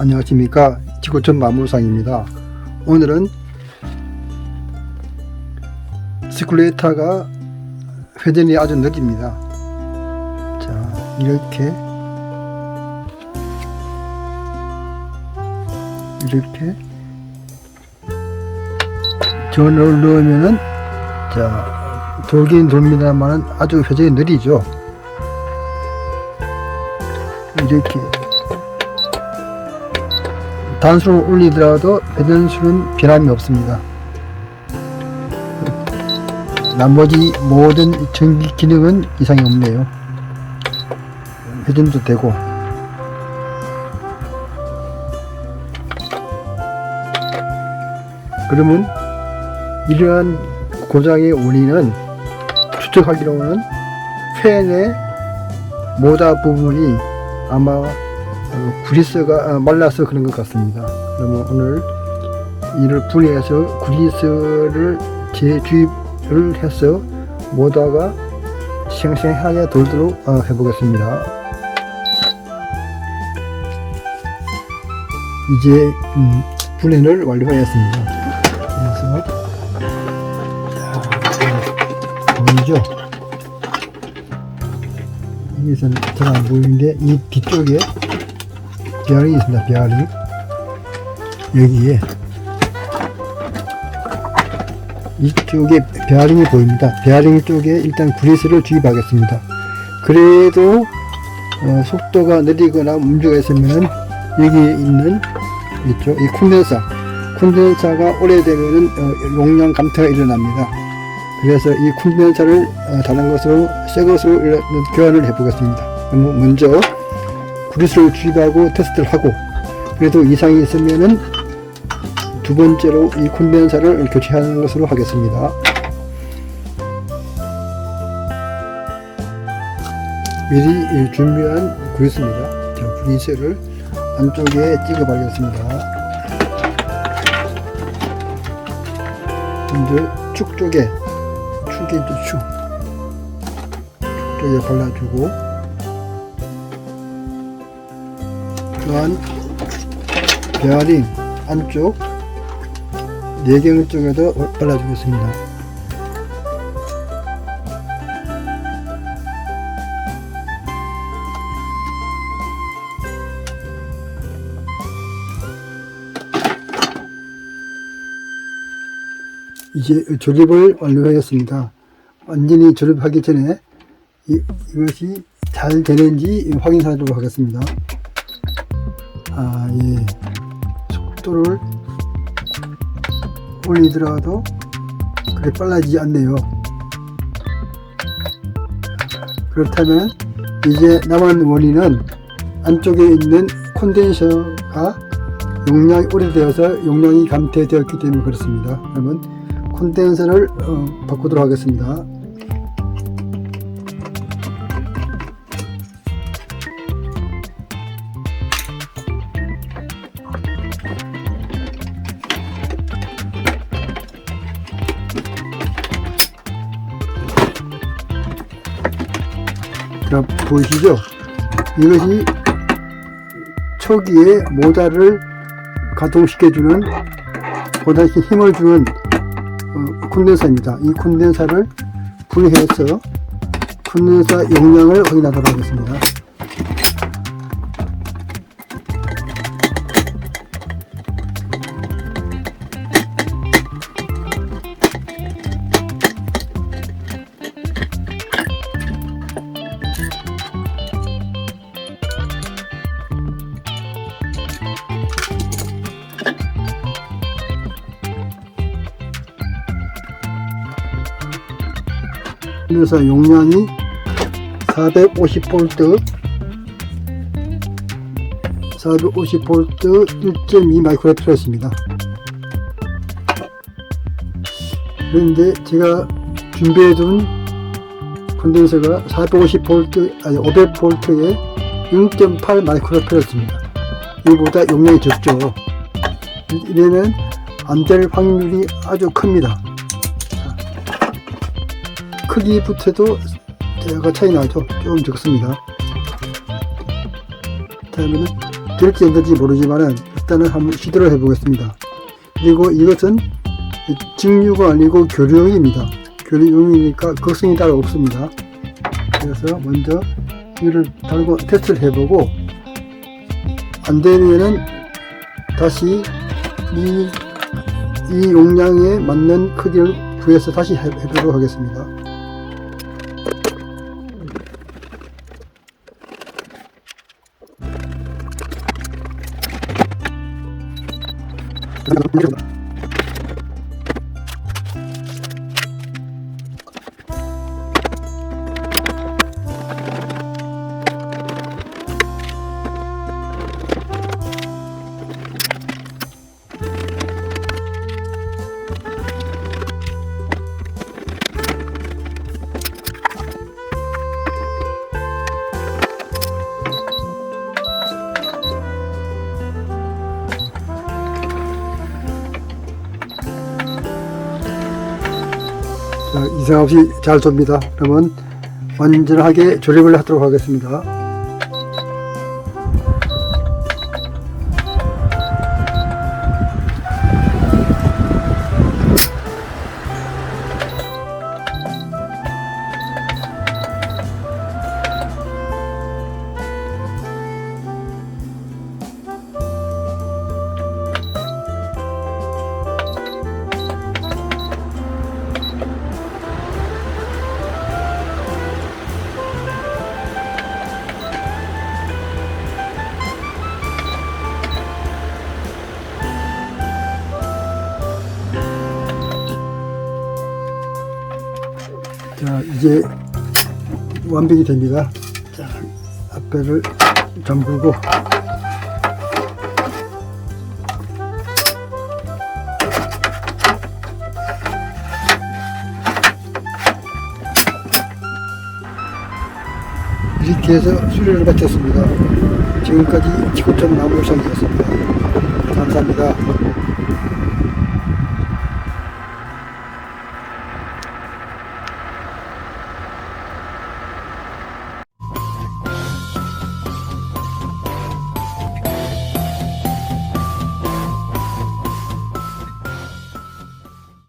안녕하십니까. 지구촌 마물상입니다. 오늘은 스쿨레이터가 회전이 아주 느립니다. 자 이렇게. 이렇게. 전을 넣으면은 자 돌긴 돕니다만은 아주 회전이 느리죠. 이렇게 단수를 올리더라도 회전수는 변함이 없습니다. 나머지 모든 전기 기능은 이상이 없네요. 회전도 되고 그러면 이러한 고장의 원인은 추측하기로는 팬의 모다 부분이 아마 어, 구리스가 아, 말라서 그런 것 같습니다. 그러면 오늘 이를 분해해서 구리스를 재주입을 해서 모다가 생생하게 돌도록 어, 해보겠습니다. 이제 음, 분해를 완료하였습니다. 그래서 자, 보이죠? 여기서는 잘 안 보이는데 이 뒤쪽에 베어링이 있습니다. 베어링 여기에 이쪽에 베어링이 보입니다. 베어링 쪽에 일단 그리스를 주입하겠습니다. 그래도 어, 속도가 느리거나 문제가 있으면 여기에 있는 있죠. 이 콘덴서 콘덴서가 오래되면은 어, 용량 감퇴가 일어납니다. 그래서 이 콘덴서를 어, 다른 것으로 새 것으로 교환을 해보겠습니다. 먼저 그리스를 주입하고 테스트를 하고 그래도 이상이 있으면은 두 번째로 이 콘덴서를 교체하는 것으로 하겠습니다. 미리 준비한 그리스입니다. 자, 그리스를 안쪽에 찍어 바르겠습니다. 먼저 축 쪽에 축이죠 축. 축 쪽에 발라주고 또한 베어링 안쪽 내경 쪽에도 발라주겠습니다. 이제 조립을 완료하였습니다. 완전히 조립하기 전에 이, 이것이 잘 되는지 확인하도록 하겠습니다. 아, 예. 속도를 올리더라도 그렇게 빨라지지 않네요. 그렇다면 이제 남은 원인은 안쪽에 있는 콘덴서가 용량이 오래되어서 용량이 감퇴되었기 때문에 그렇습니다. 그러면 콘덴서를 어, 바꾸도록 하겠습니다. 보이시죠? 이것이 초기에 모자를 가동시켜주는 보다 힘을 주는 어, 콘덴서입니다. 이 콘덴서를 분해해서 콘덴서 용량을 확인하도록 하겠습니다. 콘덴서 용량이 450V 450V 1.2 마이크로프라스입니다. 그런데 제가 준비해둔 콘덴서가 450V 아니 500V에 0.8 마이크로프라스입니다. 이보다 용량이 적죠. 이래는 안될 확률이 아주 큽니다. 크기부터도 대가 차이 나죠. 좀 적습니다. 다음에는 될지 안 될지 모르지만은 일단은 한번 시도를 해 보겠습니다. 그리고 이것은 직류가 아니고 교류용입니다. 교류용이니까 걱정이 따로 없습니다. 그래서 먼저 이를 달고 테스트를 해보고 안 되면은 다시 이, 이 용량에 맞는 크기를 구해서 다시 해, 해보도록 하겠습니다. la 자, 이상 없이 잘 돕니다. 그러면 완전하게 조립을 하도록 하겠습니다. 자, 이제 완벽이 됩니다. 자, 앞배를 잠그고 이렇게 해서 수리를 마쳤습니다. 지금까지 지구촌 나무상이었습니다. 감사합니다.